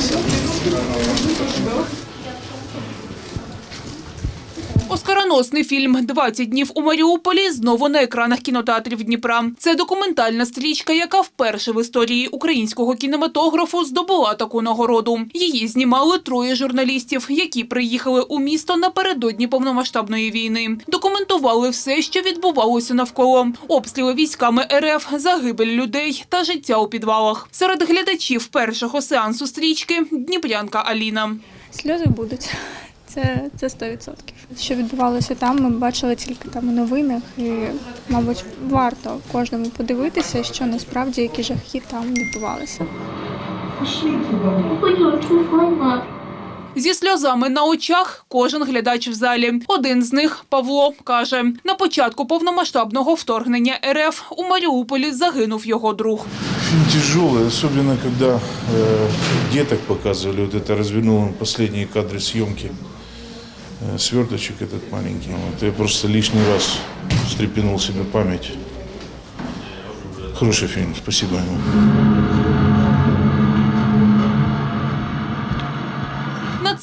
ですよ。Оскароносний фільм «20 днів у Маріуполі знову на екранах кінотеатрів Дніпра. Це документальна стрічка, яка вперше в історії українського кінематографу здобула таку нагороду. Її знімали троє журналістів, які приїхали у місто напередодні повномасштабної війни. Документували все, що відбувалося навколо: обстріли військами РФ, загибель людей та життя у підвалах. Серед глядачів першого сеансу стрічки Дніпрянка Аліна. Сльози будуть. Це, це 100%. Що відбувалося там, ми бачили тільки там у новинах, і, мабуть, варто кожному подивитися, що насправді які жахи там відбувалися. We have to find that. Зі сльозами на очах кожен глядач в залі. Один з них Павло каже: на початку повномасштабного вторгнення РФ у Маріуполі загинув його друг. Фильм тяжелый, особенно когда э, деток показывали. Вот это развернул он последние кадры съемки. Э, сверточек этот маленький. Вот, я просто лишний раз встрепенул себе память. Хороший фильм, спасибо ему.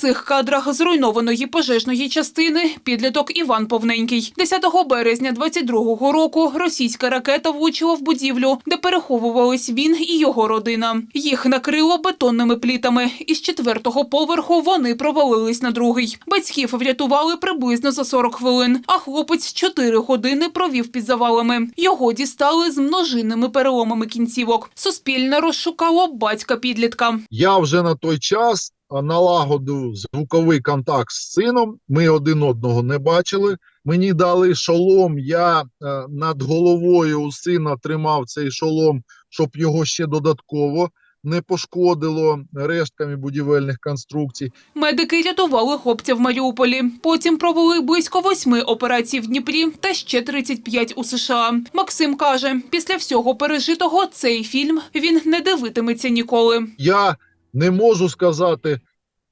Цих кадрах зруйнованої пожежної частини підліток Іван Повненький. 10 березня 22-го року російська ракета влучила в будівлю, де переховувались він і його родина. Їх накрило бетонними плітами. Із четвертого поверху вони провалились на другий. Батьків врятували приблизно за 40 хвилин, а хлопець 4 години провів під завалами. Його дістали з множинними переломами кінцівок. Суспільне розшукало батька підлітка. Я вже на той час а, налагодив звуковий контакт з сином. Ми один одного не бачили. Мені дали шолом. Я е, над головою у сина тримав цей шолом, щоб його ще додатково не пошкодило рештками будівельних конструкцій. Медики рятували хлопця в Маріуполі. Потім провели близько восьми операцій в Дніпрі та ще 35 у США. Максим каже, після всього пережитого цей фільм він не дивитиметься ніколи. Я не можу сказати,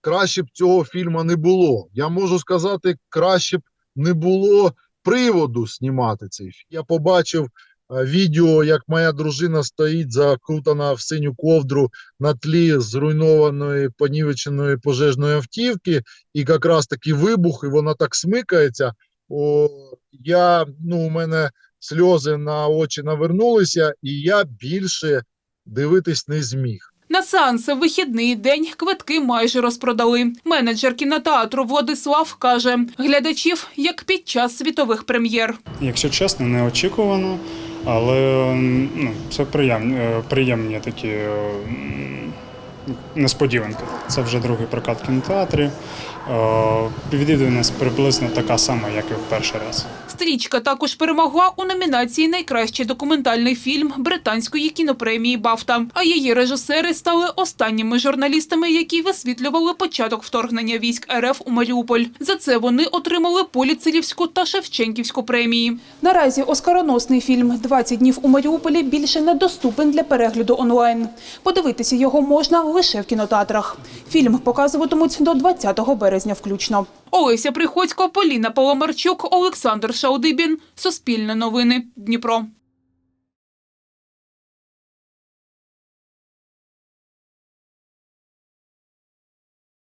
краще б цього фільму не було. Я можу сказати, краще б не було приводу знімати цей фільм. Я побачив е, відео, як моя дружина стоїть закутана в синю ковдру на тлі зруйнованої понівеченої пожежної автівки, і якраз таки вибух, і вона так смикається. О, я, ну, у мене сльози на очі навернулися, і я більше дивитись не зміг. На сеанси в вихідний день квитки майже розпродали. Менеджер кінотеатру Владислав каже, глядачів як під час світових прем'єр. Якщо чесно, неочікувано, але ну, це приємні, е, приємні такі несподіванки. Це вже другий прокат в. Е, Відвідуваність приблизно така сама, як і в перший раз. Стрічка також перемогла у номінації Найкращий документальний фільм британської кінопремії Бафта. А її режисери стали останніми журналістами, які висвітлювали початок вторгнення військ РФ у Маріуполь. За це вони отримали Поліцерівську та Шевченківську премії. Наразі оскароносний фільм «20 днів у Маріуполі більше недоступен для перегляду онлайн. Подивитися його можна лише в кінотеатрах. Фільм показуватимуть до 20 березня включно. Олеся Приходько, Поліна Паламарчук, Олександр Шаудибін. Суспільне новини. Дніпро.